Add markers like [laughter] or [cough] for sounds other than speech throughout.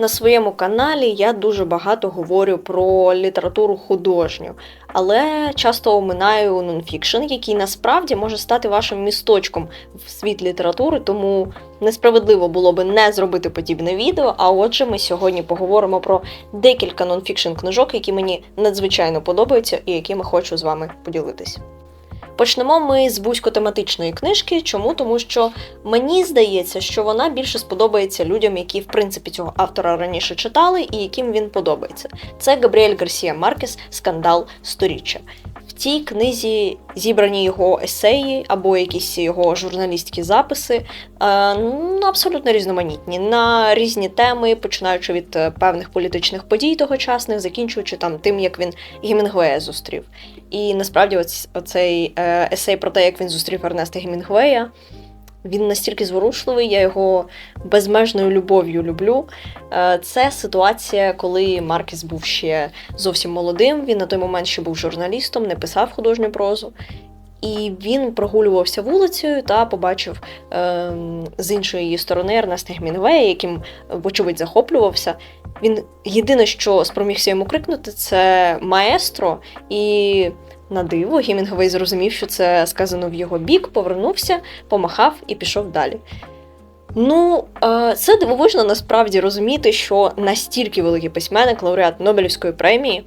На своєму каналі я дуже багато говорю про літературу художню, але часто оминаю нонфікшн, який насправді може стати вашим місточком в світ літератури, тому несправедливо було би не зробити подібне відео. А отже, ми сьогодні поговоримо про декілька нонфікшн книжок, які мені надзвичайно подобаються і якими хочу з вами поділитись. Почнемо ми з вузькотематичної книжки. Чому? Тому що мені здається, що вона більше сподобається людям, які в принципі цього автора раніше читали і яким він подобається. Це Габріель Гарсія Маркес Скандал сторіччя. Цій книзі зібрані його есеї або якісь його журналістські записи, е, ну, абсолютно різноманітні на різні теми, починаючи від е, певних політичних подій тогочасних, закінчуючи там тим, як він Гімінгуея зустрів. І насправді оцей е, есей про те, як він зустрів Ернеста Гемінгуея, він настільки зворушливий, я його безмежною любов'ю люблю. Е, Це ситуація, коли Маркес був ще зовсім молодим. Він на той момент ще був журналістом, не писав художню прозу. І він прогулювався вулицею та побачив е, з іншої її сторони Ернеста Гемінгуея, яким, вочевидь, захоплювався. Він єдине, що спромігся йому крикнути, це маестро, і на диво Гемінгуей зрозумів, що це сказано в його бік, повернувся, помахав і пішов далі. Ну, е, це дивовижно насправді розуміти, що настільки великий письменник, лауреат Нобелівської премії,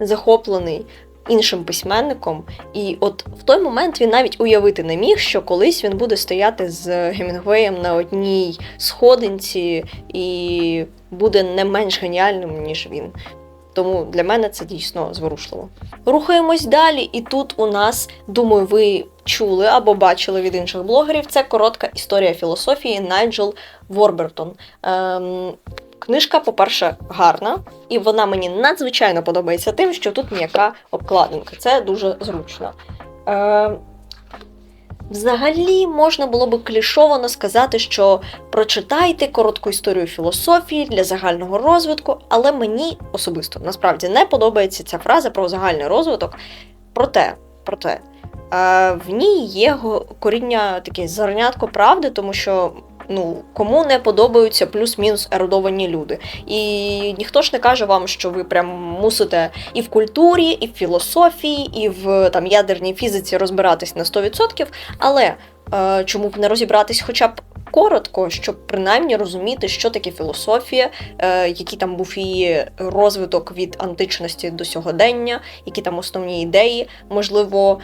захоплений іншим письменником, і от в той момент він навіть уявити не міг, що колись він буде стояти з Гемінгуеєм на одній сходинці і буде не менш геніальним, ніж він. Тому для мене це дійсно зворушливо. Рухаємось далі, і тут у нас, думаю, ви чули або бачили від інших блогерів. Це коротка історія філософії Найджел Ворбертон. Ем, книжка, по-перше, гарна, і вона мені надзвичайно подобається тим, що тут м'яка обкладинка. Це дуже зручно. Ем, Взагалі можна було би клішовано сказати, що прочитайте коротку історію філософії для загального розвитку, але мені особисто насправді не подобається ця фраза про загальний розвиток. Проте, проте, е, в ній є коріння таке зернятко правди, тому що. Ну, кому не подобаються плюс-мінус ерудовані люди. І ніхто ж не каже вам, що ви прям мусите і в культурі, і в філософії, і в там ядерній фізиці розбиратись на 100%, але е, чому б не розібратись хоча б коротко, щоб принаймні розуміти, що таке філософія, е, який там був її розвиток від античності до сьогодення, які там основні ідеї. Можливо,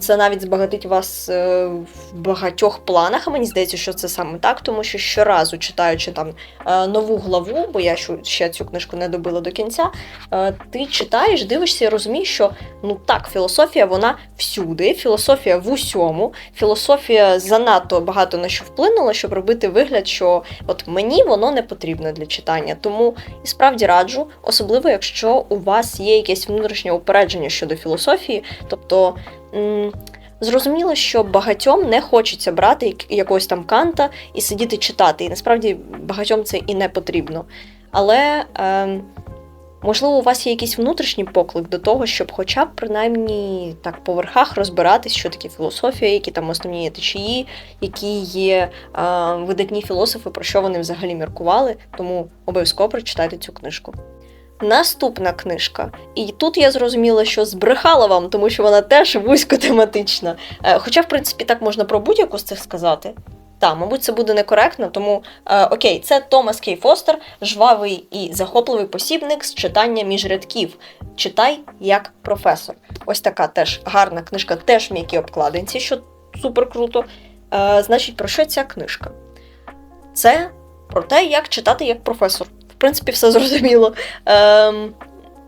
це навіть збагатить вас е, в багатьох планах. Мені здається, що це саме так, тому що щоразу читаючи там е, нову главу, бо я ще цю книжку не добила до кінця. е, Ти читаєш, дивишся і розумієш, що ну так, філософія вона всюди, філософія в усьому, філософія занадто багато на що вплинула, щоб робити вигляд, що от мені воно не потрібно для читання. Тому і справді раджу, особливо якщо у вас є якесь внутрішнє упередження щодо філософії, тобто. Зрозуміло, що багатьом не хочеться брати якогось там канта і сидіти читати. І насправді багатьом це і не потрібно. Але ем, можливо, у вас є якийсь внутрішній поклик до того, щоб хоча б принаймні так по верхах розбиратись, що таке філософія, які там основні є течії, які є е, видатні філософи, про що вони взагалі міркували. Тому обов'язково прочитайте цю книжку. Наступна книжка. І тут я зрозуміла, що збрехала вам, тому що вона теж вузькотематична. Е, Хоча, в принципі, так можна про будь-яку з цих сказати. Та, мабуть, це буде некоректно, тому е, окей, це Томас Кей Фостер, жвавий і захопливий посібник з читання між рядків. Читай як професор. Ось така теж гарна книжка, теж в м'якій обкладинці, що супер круто. Е, значить, про що ця книжка? Це про те, як читати як професор. Принципі, все [laughs] зрозуміло. Ем,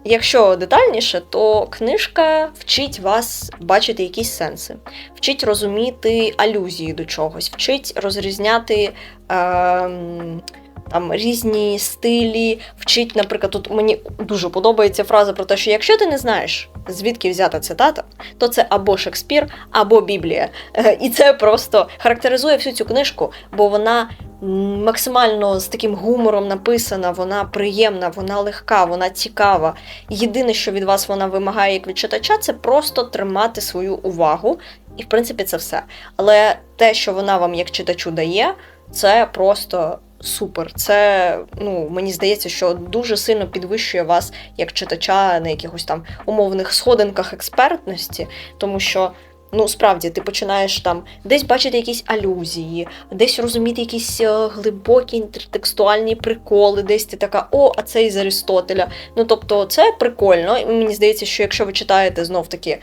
якщо детальніше, то книжка вчить вас бачити якісь сенси, вчить розуміти алюзії до чогось, вчить розрізняти. Ем, там різні стилі, вчить, наприклад, тут мені дуже подобається фраза про те, що якщо ти не знаєш, звідки взята цитата, то це або Шекспір, або Біблія. Е, І це просто характеризує всю цю книжку, бо вона максимально з таким гумором написана, вона приємна, вона легка, вона цікава. Єдине, що від вас вона вимагає як від читача, це просто тримати свою увагу. І в принципі це все. Але те, що вона вам як читачу дає, це просто супер. Це ну мені здається, що дуже сильно підвищує вас як читача на якихось там умовних сходинках експертності, тому що. Ну, справді, ти починаєш там десь бачити якісь алюзії, десь розуміти якісь е, глибокі інтертекстуальні приколи, десь ти така, о, а це із Аристотеля. Ну, тобто, це прикольно. І мені здається, що якщо ви читаєте знов таки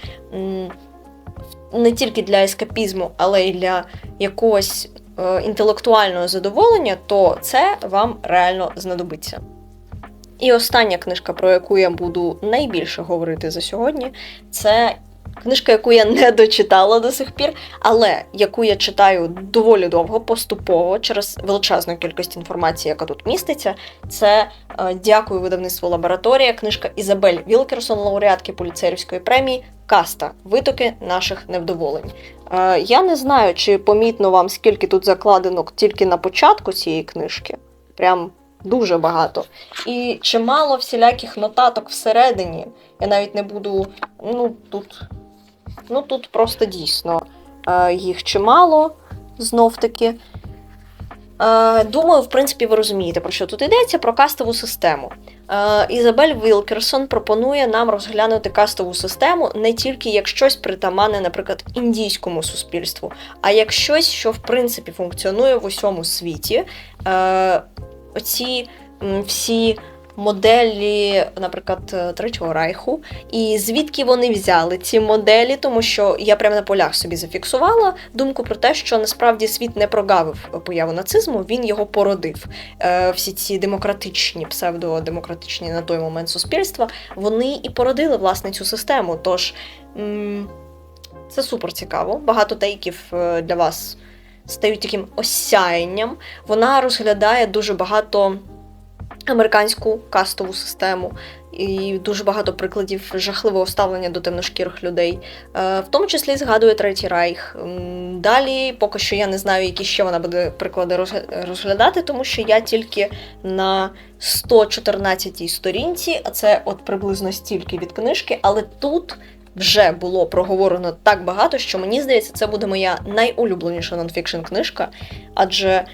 не тільки для ескапізму, але й для якогось е, інтелектуального задоволення, то це вам реально знадобиться. І остання книжка, про яку я буду найбільше говорити за сьогодні, це книжка, яку я не дочитала до сих пір, але яку я читаю доволі довго, поступово, через величезну кількість інформації, яка тут міститься. Це е, дякую видавництву лабораторія, книжка Ізабель Вілкерсон, лауреатки поліцейської премії Каста Витоки наших невдоволень. Е, я не знаю, чи помітно вам, скільки тут закладено тільки на початку цієї книжки. Прям дуже багато. І чимало всіляких нотаток всередині. Я навіть не буду. Ну, тут, ну, тут просто дійсно е, їх чимало, знов таки. Е, Думаю, в принципі, ви розумієте, про що тут йдеться, про кастову систему. Е, Ізабель Вілкерсон пропонує нам розглянути кастову систему не тільки як щось притаманне, наприклад, індійському суспільству, а як щось, що в принципі функціонує в усьому світі. Е, Оці всі моделі, наприклад, е, Третього Райху, і звідки вони взяли ці моделі, тому що я прямо на полях собі зафіксувала думку про те, що насправді світ не прогавив появу нацизму, він його породив. Е, Всі ці демократичні, псевдодемократичні на той момент суспільства, вони і породили власне цю систему. Тож це супер цікаво. Багато тейків е, для вас стають таким осяянням. Вона розглядає дуже багато американську кастову систему і дуже багато прикладів жахливого ставлення до темношкірих людей. Е, В тому числі згадує Третій Райх. Далі, поки що я не знаю, які ще вона буде приклади розглядати, тому що я тільки на 114 сторінці, а це от приблизно стільки від книжки, але тут. Вже було проговорено так багато, що мені здається, це буде моя найулюбленіша нонфікшн книжка, адже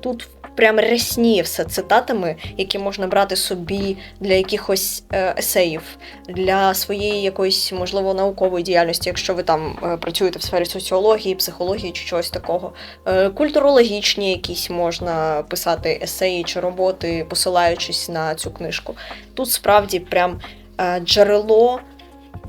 тут прям рясніє все цитатами, які можна брати собі для якихось е, есеїв, для своєї якоїсь, можливо, наукової діяльності, якщо ви там е, працюєте в сфері соціології, психології чи чогось такого. Е, культурологічні якісь можна писати есеї чи роботи, посилаючись на цю книжку. Тут справді прям джерело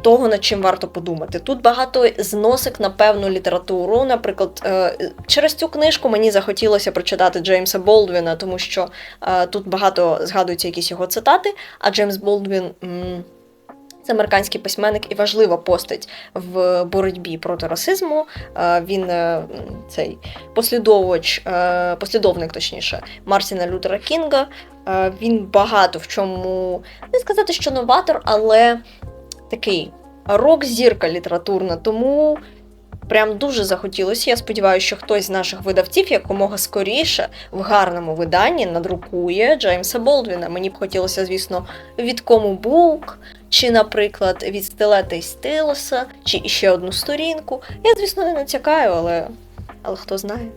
того, над чим варто подумати. Тут багато зносик на певну літературу. Наприклад, е, через цю книжку мені захотілося прочитати Джеймса Болдвіна, тому що е, тут багато згадуються якісь його цитати, а Джеймс Болдвін. Це американський письменник і важлива постать в боротьбі проти расизму. Е, Він цей послідовувач, послідовник, точніше, Мартіна Лютера Кінга. Він багато в чому не сказати, що новатор, але такий рок-зірка літературна, тому прям дуже захотілося. Я сподіваюся, що хтось з наших видавців якомога скоріше в гарному виданні надрукує Джеймса Болдвіна. Мені б хотілося, звісно, від кому бук, чи, наприклад, від стилета і стилоса, чи іще одну сторінку. Я, звісно, не натякаю, але, але хто знає.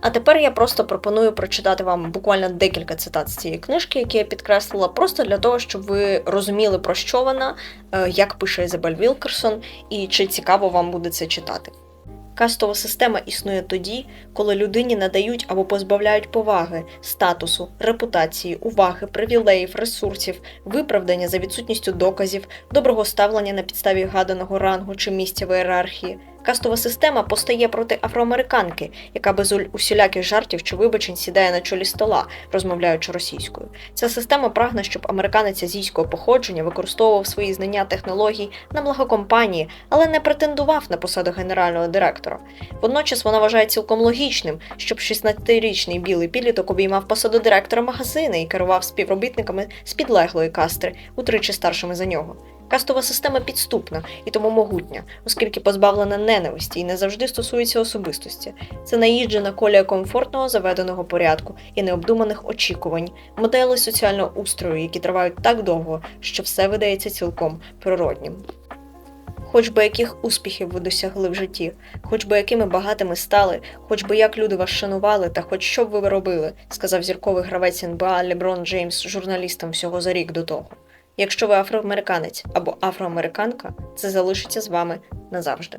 А тепер я просто пропоную прочитати вам буквально декілька цитат з цієї книжки, які я підкреслила, просто для того, щоб ви розуміли, про що вона, е, як пише Ізабель Вілкерсон, і чи цікаво вам буде це читати. Кастова система існує тоді, коли людині надають або позбавляють поваги, статусу, репутації, уваги, привілеїв, ресурсів, виправдання за відсутністю доказів, доброго ставлення на підставі гаданого рангу чи місця в ієрархії. Кастова система постає проти афроамериканки, яка без усіляких жартів чи вибачень сідає на чолі стола, розмовляючи російською. Ця система прагне, щоб американець азійського походження використовував свої знання технологій на благо компанії, але не претендував на посаду генерального директора. Водночас вона вважає цілком логічним, щоб 16-річний білий підліток обіймав посаду директора магазина і керував співробітниками з підлеглої кастри, утричі старшими за нього. Кастова система підступна і тому могутня, оскільки позбавлена ненависті і не завжди стосується особистості. Це наїжджена колія комфортного заведеного порядку і необдуманих очікувань, модели соціального устрою, які тривають так довго, що все видається цілком природнім. хоч би яких успіхів ви досягли в житті, хоч би якими багатими стали, хоч би як люди вас шанували, та хоч що б ви робили, сказав зірковий гравець НБА Леброн Джеймс журналістам всього за рік до того. Якщо ви афроамериканець або афроамериканка, це залишиться з вами назавжди.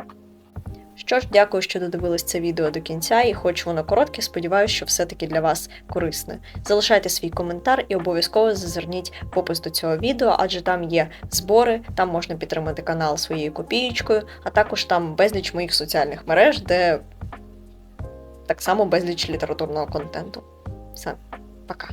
Що ж, дякую, що додивились це відео до кінця, і хоч воно коротке, сподіваюся, що все-таки для вас корисне. Залишайте свій коментар і обов'язково зазирніть в опис до цього відео, адже там є збори, там можна підтримати канал своєю копієчкою, а також там безліч моїх соціальних мереж, де так само безліч літературного контенту. Все, пока.